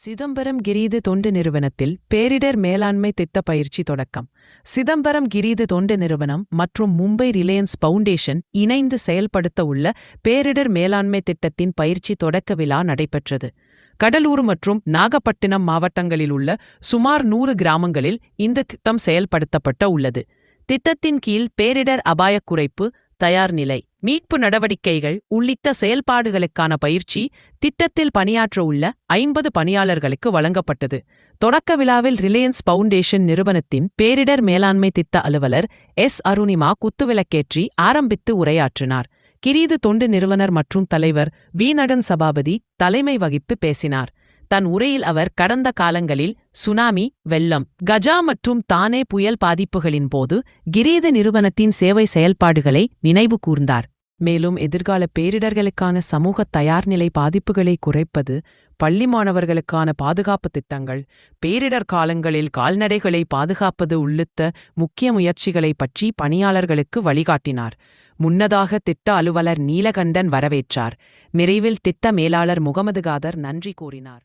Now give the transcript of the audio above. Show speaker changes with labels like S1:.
S1: சிதம்பரம் கிரீது தொண்டு நிறுவனத்தில் பேரிடர் மேலாண்மை திட்ட பயிற்சி தொடக்கம். சிதம்பரம் கிரீது தொண்டு நிறுவனம் மற்றும் மும்பை ரிலையன்ஸ் பவுண்டேஷன் இணைந்து செயல்படுத்த உள்ள பேரிடர் மேலாண்மை திட்டத்தின் பயிற்சி தொடக்க விழா நடைபெற்றது. கடலூர் மற்றும் நாகப்பட்டினம் மாவட்டங்களில் உள்ள சுமார் நூறு கிராமங்களில் இந்த திட்டம் செயல்படுத்தப்பட்ட உள்ளது. திட்டத்தின் கீழ் பேரிடர் அபாயக் குறைப்பு தயார் நிலை. மீட்பு நடவடிக்கைகள் உள்ளிட்ட செயல்பாடுகளுக்கான பயிற்சி திட்டத்தில் பணியாற்ற உள்ள ஐம்பது பணியாளர்களுக்கு வழங்கப்பட்டது. தொடக்க விழாவில் ரிலையன்ஸ் பவுண்டேஷன் நிறுவனத்தின் பேரிடர் மேலாண்மை திட்ட அலுவலர் எஸ். அருணிமா குத்துவிளக்கேற்றி ஆரம்பித்து உரையாற்றினார். கிரீது தொண்டு நிறுவனர் மற்றும் தலைவர் வீநடன் சபாபதி தலைமை வகித்து பேசினார். தன் உரையில் அவர் கடந்த காலங்களில் சுனாமி வெள்ளம் கஜா மற்றும் தானே புயல் பாதிப்புகளின் போது கிரீத நிறுவனத்தின் சேவை செயல்பாடுகளை நினைவு கூர்ந்தார். மேலும் எதிர்கால பேரிடர்களுக்கான சமூக தயார்நிலை பாதிப்புகளை குறைப்பது பள்ளி மாணவர்களுக்கான பாதுகாப்பு திட்டங்கள் பேரிடர் காலங்களில் கால்நடைகளை பாதுகாப்பது உள்ளிட்ட முக்கிய முயற்சிகளை பற்றி பணியாளர்களுக்கு வழிகாட்டினார். முன்னதாக திட்ட அலுவலர் நீலகண்டன் வரவேற்றார். நிறைவில் திட்ட மேலாளர் முகமது காதர் நன்றி கூறினார்.